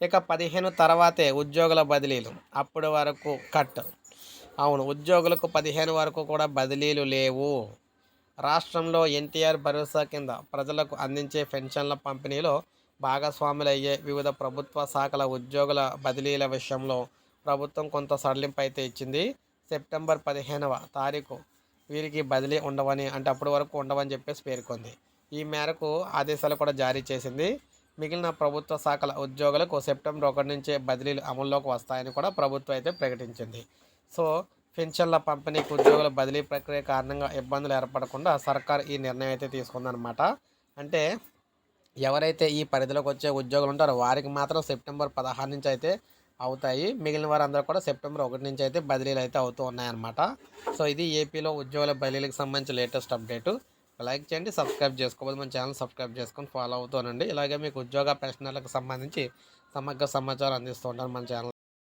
ఇక పదిహేను తర్వాతే ఉద్యోగుల బదిలీలు. అప్పటి వరకు కట్. అవును ఉద్యోగులకు పదిహేను వరకు కూడా బదిలీలు లేవు. రాష్ట్రంలో ఎన్టీఆర్ భరోసా కింద ప్రజలకు అందించే పెన్షన్ల పంపిణీలో భాగస్వాములయ్యే వివిధ ప్రభుత్వ శాఖల ఉద్యోగుల బదిలీల విషయంలో ప్రభుత్వం కొంత సడలింపు అయితే ఇచ్చింది. సెప్టెంబర్ పదిహేనవ తారీఖు వీరికి బదిలీ ఉండవని అంటే అప్పటి వరకు ఉండవని చెప్పేసి పేర్కొంది. ఈ మేరకు ఆదేశాలు కూడా జారీ చేసింది. మిగిలిన ప్రభుత్వ శాఖల ఉద్యోగులకు సెప్టెంబర్ ఒకటి నుంచే బదిలీలు అమల్లోకి వస్తాయని కూడా ప్రభుత్వం అయితే ప్రకటించింది. సో పెన్షన్ల పంపిణీకి ఉద్యోగుల బదిలీ ప్రక్రియ కారణంగా ఇబ్బందులు ఏర్పడకుండా సర్కార్ ఈ నిర్ణయం అయితే తీసుకుందనమాట అంటే ఎవరైతే ఈ పరిధిలోకి వచ్చే ఉద్యోగులు ఉంటారో వారికి మాత్రం సెప్టెంబర్ పదహారు నుంచి అయితే అవుతాయి. మిగిలిన వారందరూ కూడా సెప్టెంబర్ ఒకటి నుంచి అయితే బదిలీలు అయితే అవుతూ ఉన్నాయన్నమాట. సో ఇది ఏపీలో ఉద్యోగుల బదిలీలకు సంబంధించి లేటెస్ట్ అప్డేటు. లైక్ చేయండి సబ్స్క్రైబ్ చేసుకోవద్దు. మన ఛానల్ సబ్స్క్రైబ్ చేసుకొని ఫాలో అవుతానండి ఇలాగే మీకు ఉద్యోగ పెన్షనర్లకు సంబంధించి సమగ్ర సమాచారం అందిస్తూ ఉంటాను మన ఛానల్.